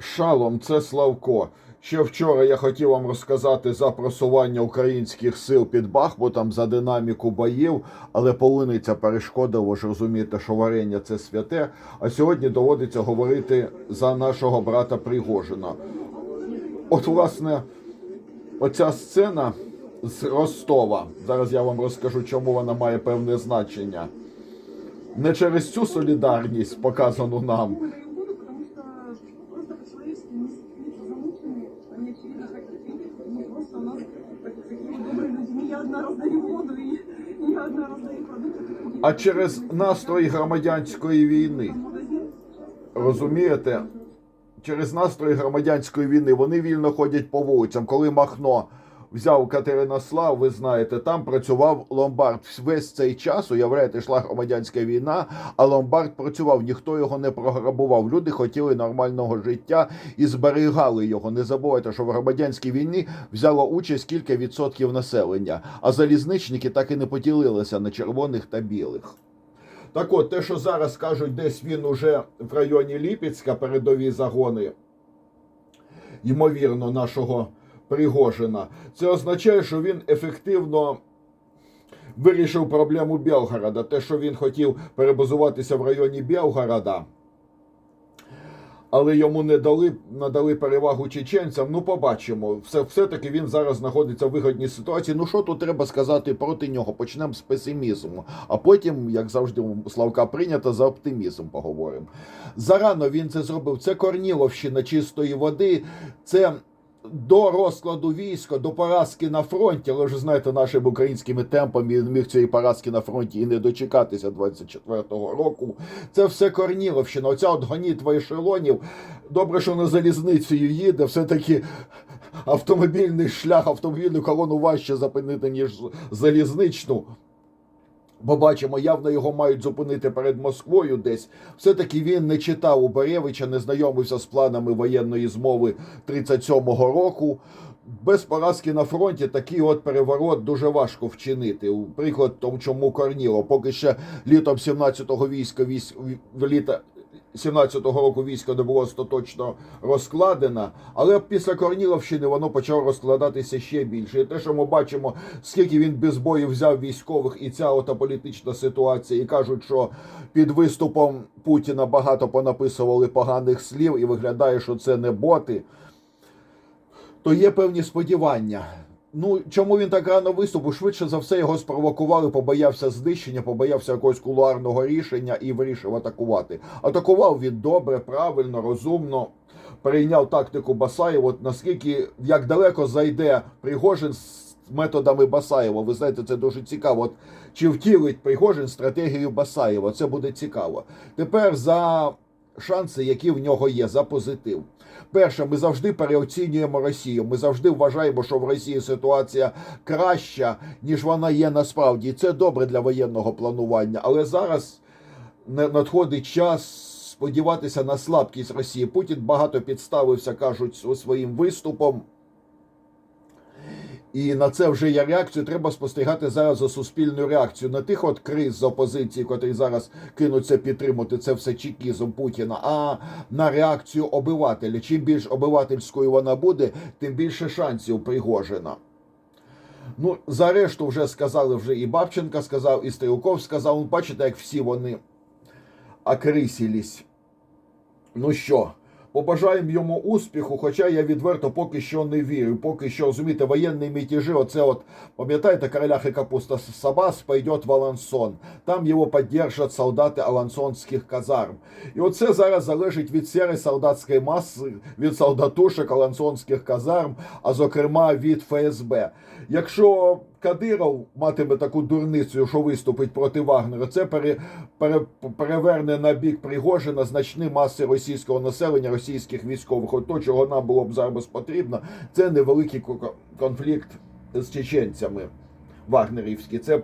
Шалом, це Славко. Ще вчора я хотів вам розказати за просування українських сил під Бахмутом, за динаміку боїв, але полуниця перешкодила, ви ж розумієте, що варення це святе. А сьогодні доводиться говорити за нашого брата Пригожина. От, власне, оця сцена з Ростова. Зараз я вам розкажу, чому вона має певне значення. Не через цю солідарність, показану нам, просто у нас такие добрые люди. Не я одна раздаю воду не я одна раздаю продукты. а через настрої громадянської війни. Розумієте? Через настрої громадянської війни вони вільно ходять по вулицям. Коли Махно взяв Катеринослав, ви знаєте, там працював ломбард. Весь цей час, уявляєте, йшла громадянська війна, а ломбард працював, ніхто його не програбував. Люди хотіли нормального життя і зберігали його. Не забувайте, що в громадянській війні взяло участь кілька відсотків населення, а залізничники так і не поділилися на червоних та білих. Так от, те, що зараз кажуть, десь він уже в районі Ліпецька, передові загони, ймовірно, нашого Пригожина, це означає, що він ефективно вирішив проблему Белгорода. Те, що він хотів перебазуватися в районі Белгорода, але йому не дали, надали перевагу чеченцям. Ну, побачимо. Все, все-таки він зараз знаходиться в вигодній ситуації. Ну, що тут треба сказати проти нього? Почнемо з песимізму. А потім, як завжди, у Славка прийнято, за оптимізм поговоримо. Зарано він це зробив. Це Корніловщина чистої води. Це. До розкладу війська, до поразки на фронті, але вже знаєте, нашими українськими темпами він міг цієї поразки на фронті і не дочекатися 24-го року. Це все Корніловщина. Оця от гонітва ешелонів. Добре, що на залізницею їде, все-таки автомобільний шлях, автомобільну колону важче зупинити, ніж залізничну. Бо бачимо, явно його мають зупинити перед Москвою десь. Все-таки він не читав у Беревича, не знайомився з планами воєнної змови 37-го року. Без поразки на фронті такий от переворот дуже важко вчинити. Приклад тому, чому Корніло, поки ще літом 17-го війська військ літа 17-го року військо не було остаточно розкладено, але після Корніловщини воно почало розкладатися ще більше. І те, що ми бачимо, скільки він без бою взяв військових, і ця ота політична ситуація, і кажуть, що під виступом Путіна багато понаписували поганих слів, і виглядає, що це не боти. То є певні сподівання. Ну, чому він так рано виступив? Швидше за все його спровокували, побоявся знищення, побоявся якогось кулуарного рішення і вирішив атакувати. Атакував він добре, правильно, розумно. Прийняв тактику Басаєва. Наскільки як далеко зайде Пригожин з методами Басаєва. Ви знаєте, це дуже цікаво. От чи втілить Пригожин стратегію Басаєва? Це буде цікаво. Тепер за шанси, які в нього є, за позитив. Перше, ми завжди переоцінюємо Росію. Ми завжди вважаємо, що в Росії ситуація краща, ніж вона є насправді. І це добре для воєнного планування. Але зараз надходить час сподіватися на слабкість Росії. Путін багато підставився, кажуть, своїм виступом. І на це вже є реакцію. Треба спостерігати зараз за суспільною реакцією. Не тих от криз з опозиції, котрі зараз кинуться підтримати це все чекізм Путіна, а на реакцію обивателя. Чим більш обивательською вона буде, тим більше шансів Пригожина. Ну, за решту вже сказали, вже і Бабченка сказав, і Стрілков сказав. Ну, бачите, як всі вони окрисілись. Ну що, побажаємо йому успіху, хоча я відверто поки що не вірю. Поки що, розумієте, воєнні мятежі, оце от, пам'ятаєте, короля і капуста Сабас пойдет в Алансон. Там його підтримують солдати алансонських казарм. І оце зараз залежить від сірої солдатської маси, від солдатушек алансонських казарм, а зокрема від ФСБ. Якщо Кадиров матиме таку дурницю, що виступить проти Вагнера, це пере, пере, переверне на бік Пригожина значні маси російського населення, російських військових. От то, чого нам було б зараз потрібно, це невеликий ко- конфлікт з чеченцями вагнерівський. Це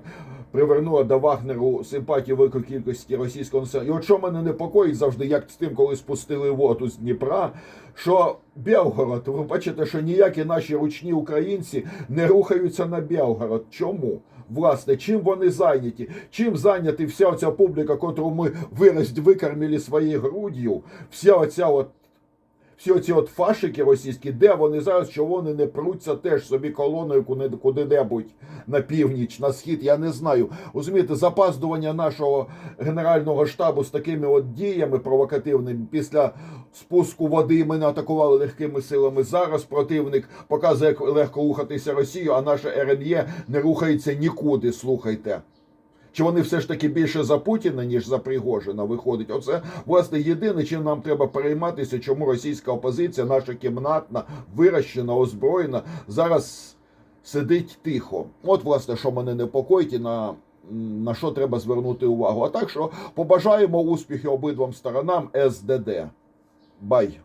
привернуло до Вагнеру симпатію великої кількості російського населення. І от що мене непокоїть завжди, як з тим, коли спустили воду з Дніпра, що Белгород, ви бачите, що ніякі наші ручні українці не рухаються на Белгород. Чому? Власне, чим вони зайняті? Чим зайняті вся оця публіка, котру ми вираз викормили своєю груддю, вся оця от всі оці от фашики російські, де вони зараз, що вони не пруться теж собі колоною куди- куди-небудь на північ, на схід, я не знаю. Розумієте, запаздування нашого генерального штабу з такими от діями провокативними після спуску води мене атакували легкими силами. Зараз противник показує, як легко рухатися Росію, а наше РНЄ не рухається нікуди. Слухайте. Чи вони все ж таки більше за Путіна, ніж за Пригожина виходить? Оце власне єдине, чим нам треба перейматися, чому російська опозиція, наша кімнатна, вирощена, озброєна, зараз сидить тихо. От, власне, що мене непокоїть і на, на що треба звернути увагу. А так що побажаємо успіхів обидвом сторонам СДД. Бай!